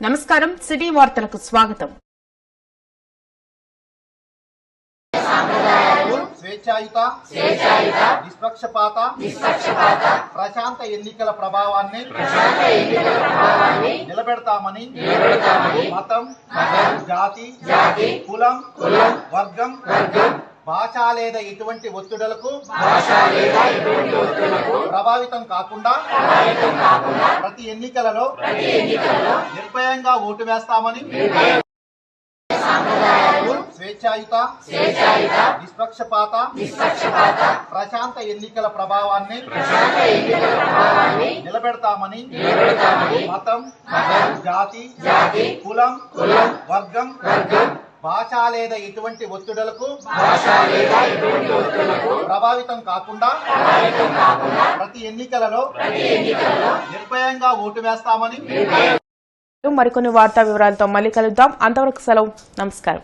నమస్కారం సిటీ వార్తలకు స్వాగతం. స్వేచ్ఛాయుత నిష్పక్షపాత ప్రశాంత ఎన్నికల ప్రభావాన్ని నిలబెడతామని మతం జాతి కులం వర్గం భాష లేదా ఎటువంటి ఒత్తిడులకు ప్రభావితం కాకుండా ప్రతి ఎన్నికలలో నిర్భయంగా ఓటు వేస్తామని స్వేచ్ఛాయుత నిష్పక్షపాత ప్రశాంత ఎన్నికల ప్రభావాన్ని నిలబెడతామని మతం జాతి కులం వర్గం భాష లేదా ఎటువంటి ఒత్తిడులకు ప్రభావితం కాకుండా ప్రతి ఎన్నికలలో నిర్భయంగా ఓటు వేస్తామని మరికొన్ని వార్తా వివరాలతో మళ్ళీ కలుద్దాం. అంతవరకు సెలవు. నమస్కారం.